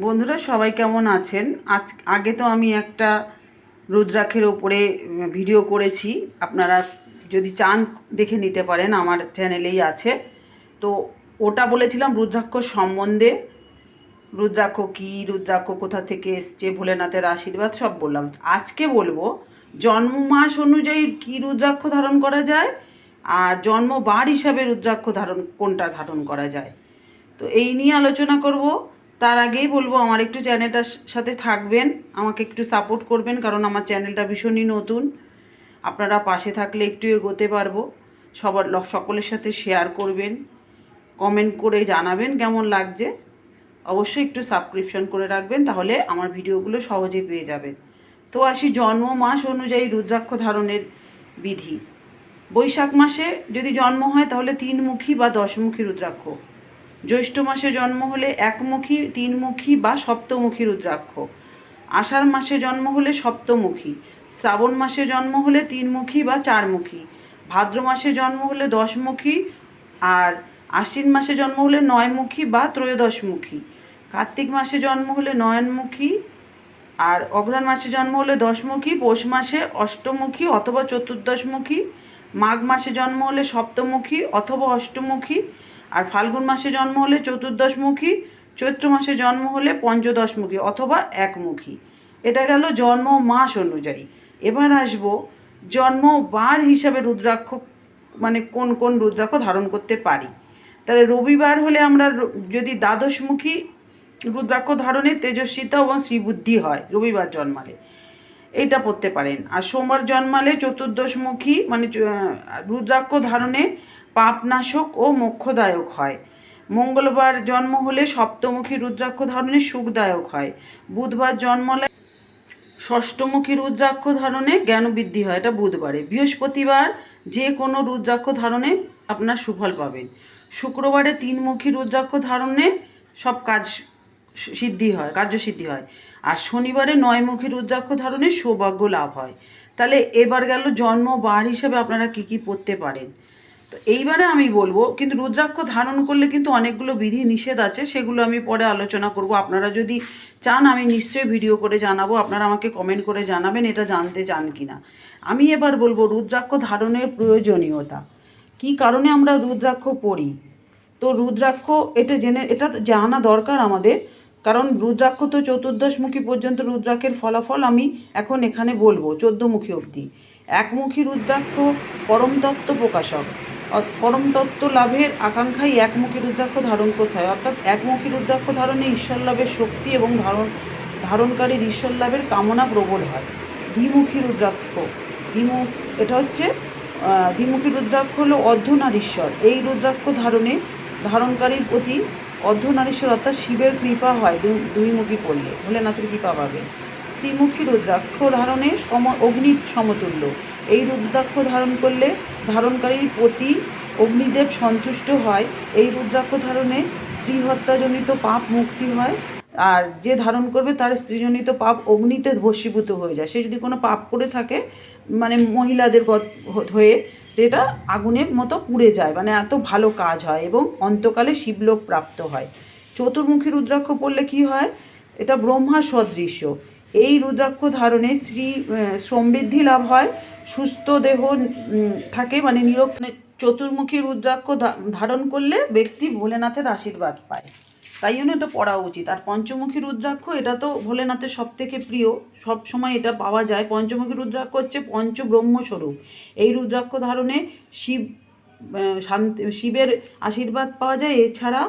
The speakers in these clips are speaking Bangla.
বন্ধুরা, সবাই কেমন আছেন? আজ, আগে তো আমি একটা রুদ্রাক্ষের ওপরে ভিডিও করেছি। আপনারা যদি চান, দেখে নিতে পারেন, আমার চ্যানেলেই আছে। তো ওটা বলেছিলাম রুদ্রাক্ষ সম্বন্ধে। রুদ্রাক্ষ কী, রুদ্রাক্ষ কোথা থেকে এসছে, ভোলেনাথের আশীর্বাদ, সব বললাম। আজকে বলব জন্ম মাস অনুযায়ী কী রুদ্রাক্ষ ধারণ করা যায়? আর জন্ম বার হিসাবে রুদ্রাক্ষ ধারণ, কোনটা ধারণ করা যায়? তো এই নিয়ে আলোচনা করব। তার আগেই বলব, আমার একটু চ্যানেলটার সাথে থাকবেন, আমাকে একটু সাপোর্ট করবেন, কারণ আমার চ্যানেলটা ভীষণই নতুন। আপনারা পাশে থাকলে একটু এগোতে পারব। সবার সকলের সাথে শেয়ার করবেন কমেন্ট করে জানাবেন কেমন লাগছে। অবশ্যই একটু সাবস্ক্রিপশন করে রাখবেন, তাহলে আমার ভিডিওগুলো সহজে পেয়ে যাবেন। তো আসি জন্ম মাস অনুযায়ী রুদ্রাক্ষ ধারণের বিধি। বৈশাখ মাসে যদি জন্ম হয়, তাহলে তিনমুখী বা দশমুখী রুদ্রাক্ষ। জ্যৈষ্ঠ মাসে জন্ম হলে একমুখী, তিনমুখী বা সপ্তমুখী রুদ্রাক্ষ। আষাঢ় মাসে জন্ম হলে সপ্তমুখী, শ্রাবণ মাসে জন্ম হলে তিনমুখী বা চারমুখী, ভাদ্র মাসে জন্ম হলে দশমুখী আর আশ্বিন মাসে জন্ম হলে নয়মুখী বা ত্রয়োদশমুখী। কার্তিক মাসে জন্ম হলে নয়নমুখী আর অগ্রহণ মাসে জন্ম হলে দশমুখী, পৌষ মাসে অষ্টমুখী অথবা চতুর্দশমুখী, মাঘ মাসে জন্ম হলে সপ্তমুখী অথবা অষ্টমুখী আর ফাল্গুন মাসে জন্ম হলে চতুর্দশমুখী, চৈত্র মাসে জন্ম হলে পঞ্চদশমুখী অথবা একমুখী। এটা গেল জন্ম মাস অনুযায়ী। এবার আসব জন্ম বার হিসাবে রুদ্রাক্ষ মানে কোন কোন রুদ্রাক্ষ ধারণ করতে পারি। তাহলে রবিবার হলে আমরা যদি দ্বাদশমুখী রুদ্রাক্ষ ধারণে তেজস্বিতা এবং শ্রীবুদ্ধি হয় রবিবার জন্মালে, এইটা পড়তে পারেন। আর সোমবার জন্মালে চতুর্দশমুখী মানে রুদ্রাক্ষ ধারণে পাপনাশক ও মোক্ষদায়ক হয়। মঙ্গলবার জন্ম হলে সপ্তমুখী রুদ্রাক্ষ ধারণে সুখদায়ক হয়। বুধবার জন্মলে ষষ্ঠমুখী রুদ্রাক্ষ ধারণে জ্ঞান বৃদ্ধি হয়। এটা বুধবারে। বৃহস্পতিবার যে কোনো রুদ্রাক্ষ ধারণে আপনার সুফল পাবেন। শুক্রবারে তিনমুখী রুদ্রাক্ষ ধারণে সব কাজ সিদ্ধি হয় কার্যসিদ্ধি হয়। আর শনিবারে নয়মুখী রুদ্রাক্ষ ধারণে সৌভাগ্য লাভ হয়। তাহলে এবার গেল জন্ম বার হিসেবে আপনারা কি কি পড়তে পারেন? তো এইবারে আমি বলব, কিন্তু রুদ্রাক্ষ ধারণ করলে কিন্তু অনেকগুলো বিধি নিষেধ আছে, সেগুলো আমি পরে আলোচনা করব। আপনারা যদি চান, আমি নিশ্চয়ই ভিডিও করে জানাব, আপনারা আমাকে কমেন্ট করে জানাবেন, এটা জানতে চান কি না আমি এবার বলব, রুদ্রাক্ষ ধারণের প্রয়োজনীয়তা। কি কারণে আমরা রুদ্রাক্ষ পড়ি? তো রুদ্রাক্ষ, এটা জেনে, এটা জানা দরকার আমাদের, কারণ রুদ্রাক্ষ তো চতুর্দশমুখী পর্যন্ত রুদ্রাক্ষের ফলাফল আমি এখন এখানে বলব, চোদ্দমুখী অবধি। একমুখী রুদ্রাক্ষ পরম তত্ত্ব প্রকাশক। অ- পরম তত্ত্ব লাভের আকাঙ্ক্ষায় একমুখী রুদ্রাক্ষ ধারণ করতে হয় অর্থাৎ একমুখী রুদ্রাক্ষ ধারণে ঈশ্বর লাভের শক্তি এবং ধারণ ধারণকারীর ঈশ্বর লাভের কামনা প্রবল হয়। দ্বিমুখী রুদ্রাক্ষ। দ্বিমুখ এটা হচ্ছে দ্বিমুখী রুদ্রাক্ষ হলো অর্ধনারীশ্বর। এই রুদ্রাক্ষ ধারণে ধারণকারীর প্রতি অর্ধনারীশ্বর অর্থাৎ শিবের কৃপা হয় দুই- দুইমুখী পড়লে ভোলেনাথের কৃপা পাবে। ত্রিমুখী রুদ্রাক্ষ ধারণে সম অগ্নি সমতুল্য। এই রুদ্রাক্ষ ধারণ করলে ধারণকারীর প্রতি অগ্নিদেব সন্তুষ্ট হয়। এই রুদ্রাক্ষ ধারণে স্ত্রী হত্যাজনিত পাপ মুক্তি হয়। আর যে ধারণ করবে তার স্ত্রীজনিত পাপ অগ্নিতে ভস্মীভূত হয়ে যায়। সে যদি কোনো পাপ করে থাকে মানে মহিলাদের হয়ে যেটা আগুনের মতো পুড়ে যায়। মানে এত ভালো কাজ হয় এবং অন্তকালে শিবলোক প্রাপ্ত হয়। চতুর্মুখী রুদ্রাক্ষ পড়লে কি হয়? এটা ব্রহ্মার সদৃশ্য। এই রুদ্রাক্ষ ধারণে শ্রী সমৃদ্ধি লাভ হয়। সুস্থ দেহ থাকে মানে নিরোগ মানে চতুর্মুখী রুদ্রাক্ষ ধারণ করলে ব্যক্তি ভোলেনাথের আশীর্বাদ পায়। তাই জন্য এটা পড়া উচিত। আর পঞ্চমুখী রুদ্রাক্ষ, এটা তো ভোলেনাথের সব থেকে প্রিয়। সব সময় এটা পাওয়া যায়। পঞ্চমুখী রুদ্রাক্ষ হচ্ছে পঞ্চ ব্রহ্মস্বরূপ এই রুদ্রাক্ষ ধারণে শিব শান্তি, শিবের আশীর্বাদ পাওয়া যায়। এছাড়া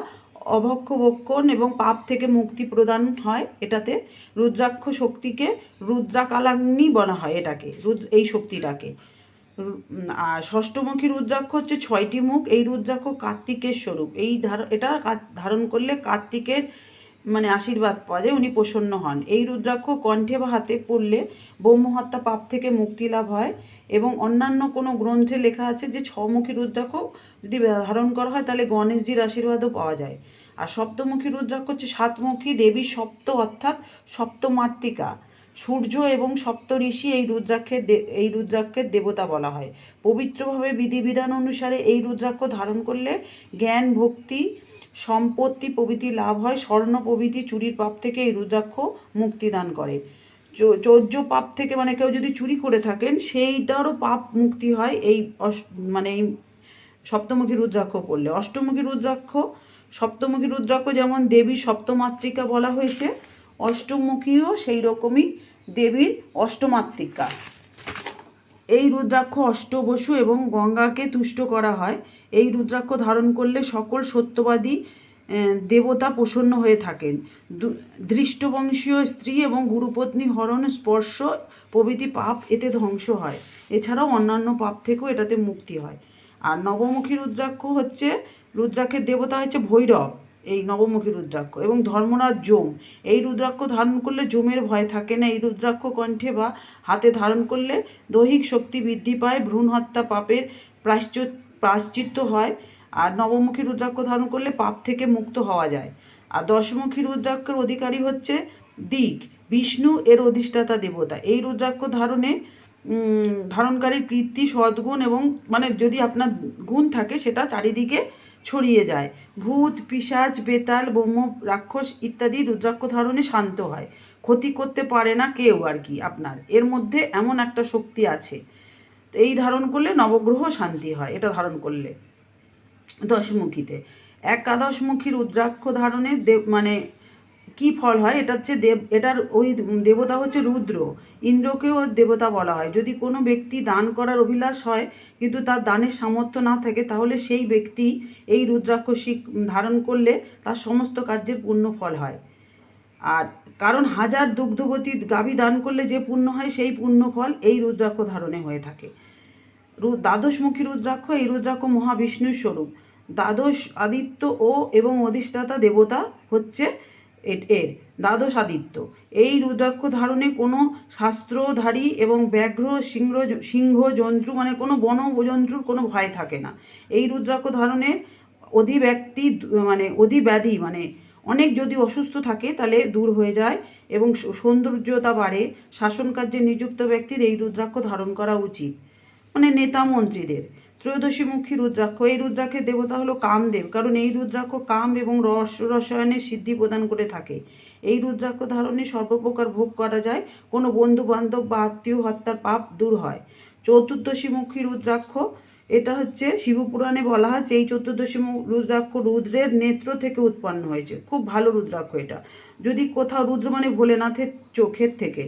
অভক্ষ বক্ষণ এবং পাপ থেকে মুক্তি প্রদান হয় এটাতে। রুদ্রাক্ষ শক্তিকে রুদ্রাকালাগ্নি বলা হয় এটাকে, রুদ্র, এই শক্তিটাকে। আর ষষ্ঠমুখী রুদ্রাক্ষ হচ্ছে ছয়টি মুখ, এই রুদ্রাক্ষ কার্তিকের স্বরূপ। এই এটা ধারণ করলে কার্তিকের মানে আশীর্বাদ পাওয়া যায়, উনি প্রসন্ন হন। এই রুদ্রাক্ষ কণ্ঠে বা হাতে পড়লে ব্রহ্মহত্যা, পাপ থেকে মুক্তি লাভ হয় এবং অন্যান্য কোনো গ্রন্থে লেখা আছে যে ছমুখী রুদ্রাক্ষ যদি ধারণ করা হয় তাহলে গণেশজির আশীর্বাদও পাওয়া যায়। আর সপ্তমুখী রুদ্রাক্ষ হচ্ছে সাতমুখী দেবী সপ্ত অর্থাৎ সপ্তমাতৃকা সূর্য এবং সপ্ত ঋষি এই রুদ্রাক্ষের এই রুদ্রাক্ষের দেবতা বলা হয়। পবিত্রভাবে বিধিবিধান অনুসারে এই রুদ্রাক্ষ ধারণ করলে জ্ঞান, ভক্তি, সম্পত্তি, প্রভৃতি লাভ হয়। স্বর্ণ প্রভৃতি চুরির পাপ থেকে এই রুদ্রাক্ষ মুক্তিদান করে। চৌর্য পাপ থেকে মানে কেউ যদি চুরি করে থাকেন, সেইটারও পাপ মুক্তি হয় এই মানে এই সপ্তমুখী রুদ্রাক্ষ পড়লে অষ্টমুখী রুদ্রাক্ষ সপ্তমুখী রুদ্রাক্ষ যেমন দেবীর সপ্তমাতৃকা বলা হয়েছে, অষ্টমুখীও সেই রকমই দেবীর অষ্টমাত্রিকা। এই রুদ্রাক্ষ অষ্টবসু এবং গঙ্গাকে তুষ্ট করা হয়। এই রুদ্রাক্ষ ধারণ করলে সকল সত্যবাদী দেবতা প্রসন্ন হয়ে থাকেন। দৃষ্টবংশীয় স্ত্রী এবং গুরুপত্নী হরণ, স্পর্শ, প্রভৃতি পাপ এতে ধ্বংস হয়। এছাড়াও অন্যান্য পাপ থেকেও এটাতে মুক্তি হয়। আর নবমুখী রুদ্রাক্ষ হচ্ছে রুদ্রাক্ষের দেবতা হচ্ছে ভৈরব, এই নবমুখী রুদ্রাক্ষ, এবং ধর্মরাজ জোম এই রুদ্রাক্ষ ধারণ করলে জমের ভয় থাকে না, এই রুদ্রাক্ষ কণ্ঠে বা হাতে ধারণ করলে দৈহিক শক্তি বৃদ্ধি পায়, ভ্রূণ হত্যা পাপের প্রায়শ্চিত প্রাশ্চিত্য হয়, আর নবমুখী রুদ্রাক্ষ ধারণ করলে পাপ থেকে মুক্ত হওয়া যায়। আর দশমুখী রুদ্রাক্ষের অধিকারী হচ্ছে দিক, বিষ্ণু এর অধিষ্ঠাতা দেবতা। এই রুদ্রাক্ষ ধারণে ধারণকারী কীর্তি, সদ্গুণ এবং মানে যদি আপনার গুণ থাকে, সেটা চারিদিকে ছড়িয়ে যায়। ভূত পিসাজ বেতাল, ব্রহ্ম, রাক্ষস ইত্যাদি রুদ্রাক্ষ ধারণে শান্ত হয়। ক্ষতি করতে পারে না কেউ আর কি আপনার। এর মধ্যে এমন একটা শক্তি আছে। এই ধারণ করলে নবগ্রহ শান্তি হয়, এটা ধারণ করলে। দশমুখীতে। একাদশমুখী রুদ্রাক্ষ ধারণে দেব মানে কি ফল হয়? এটা হচ্ছে দেব, এটার ওই দেবতা হচ্ছে রুদ্র। ইন্দ্রকেও দেবতা বলা হয়। যদি কোনো ব্যক্তি দান করার অভিলাষ হয়, কিন্তু তার দানের সামর্থ্য না থাকে, তাহলে সেই ব্যক্তি এই রুদ্রাক্ষ শিক ধারণ করলে তার সমস্ত কার্যের পূর্ণ ফল হয়। আর কারণ হাজার দুগ্ধবতী গাভী দান করলে যে পুণ্য হয়, সেই পুণ্য ফল এই রুদ্রাক্ষ ধারণে হয়ে থাকে। দ্বাদশমুখী রুদ্রাক্ষ এই রুদ্রাক্ষ মহাবিষ্ণুর স্বরূপ। দ্বাদশ আদিত্য ও এবং অধিষ্ঠাতা দেবতা হচ্ছে এর দ্বাদশ আদিত্য এই রুদ্রাক্ষ ধারণে কোনো শাস্ত্রধারী এবং ব্যাঘ্র সিংহ সিংহ জন্তু মানে কোনো বন জন্তুর কোনো ভয় থাকে না। এই রুদ্রাক্ষ ধারণে অধিব্যক্তি মানে অধিব্যাধি মানে অনেক যদি অসুস্থ থাকে তাহলে দূর হয়ে যায় এবং সৌন্দর্যতা বাড়ে। শাসন কার্যে নিযুক্ত ব্যক্তির এই রুদ্রাক্ষ ধারণ করা উচিত। মানে নেতা মন্ত্রীদের। ত্রয়োদশীমুখী রুদ্রাক্ষ। এই রুদ্রাক্ষের দেবতা হলো কামদেব, কারণ এই রুদ্রাক্ষ কাম এবং রস, রসায়নের সিদ্ধি প্রদান করে থাকে। এই রুদ্রাক্ষ ধারণে সর্বপ্রকার ভোগ করা যায়। কোনো বন্ধু বান্ধব বা আত্মীয় হত্যার পাপ দূর হয়। চতুর্দশীমুখী রুদ্রাক্ষ এটা হচ্ছে শিবপুরাণে বলা হয়েছে এই চতুর্দশী রুদ্রাক্ষ রুদ্রের নেত্র থেকে উৎপন্ন হয়েছে। খুব ভালো রুদ্রাক্ষ এটা। যদি কোথাও রুদ্র মানে ভোলেনাথের চোখের থেকে।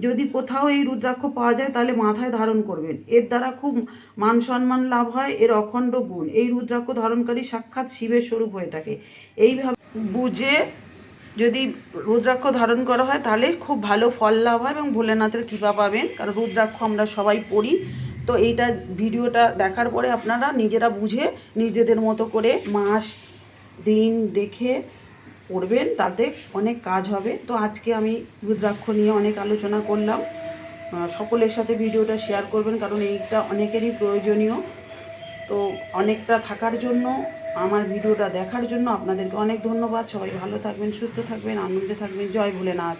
যদি কোথাও এই রুদ্রাক্ষ পাওয়া যায় তাহলে মাথায় ধারণ করবেন। এর দ্বারা খুব মান সম্মান লাভ হয়, এর অখণ্ড গুণ। এই রুদ্রাক্ষ ধারণকারী সাক্ষাৎ শিবের স্বরূপ হয়ে থাকে। এইভাবে বুঝে যদি রুদ্রাক্ষ ধারণ করা হয় তাহলে খুব ভালো ফল লাভ হয় এবং ভোলেনাথের কৃপা পাবেন। কারণ রুদ্রাক্ষ আমরা সবাই পড়ি। তো এইটা ভিডিওটা দেখার পরে আপনারা নিজেরা বুঝে নিজেদের মতো করে মাস, দিন দেখে পড়বেন তাতে অনেক কাজ হবে। তো আজকে আমি রুদ্রাক্ষ নিয়ে অনেক আলোচনা করলাম। সকলের সাথে ভিডিওটা শেয়ার করবেন, কারণ এইটা অনেকেরই প্রয়োজনীয়। তো অনেকটা থাকার জন্য, আমার ভিডিওটা দেখার জন্য আপনাদেরকে অনেক ধন্যবাদ। সবাই ভালো থাকবেন, সুস্থ থাকবেন, আনন্দে থাকবেন। জয় ভোলেনাথ।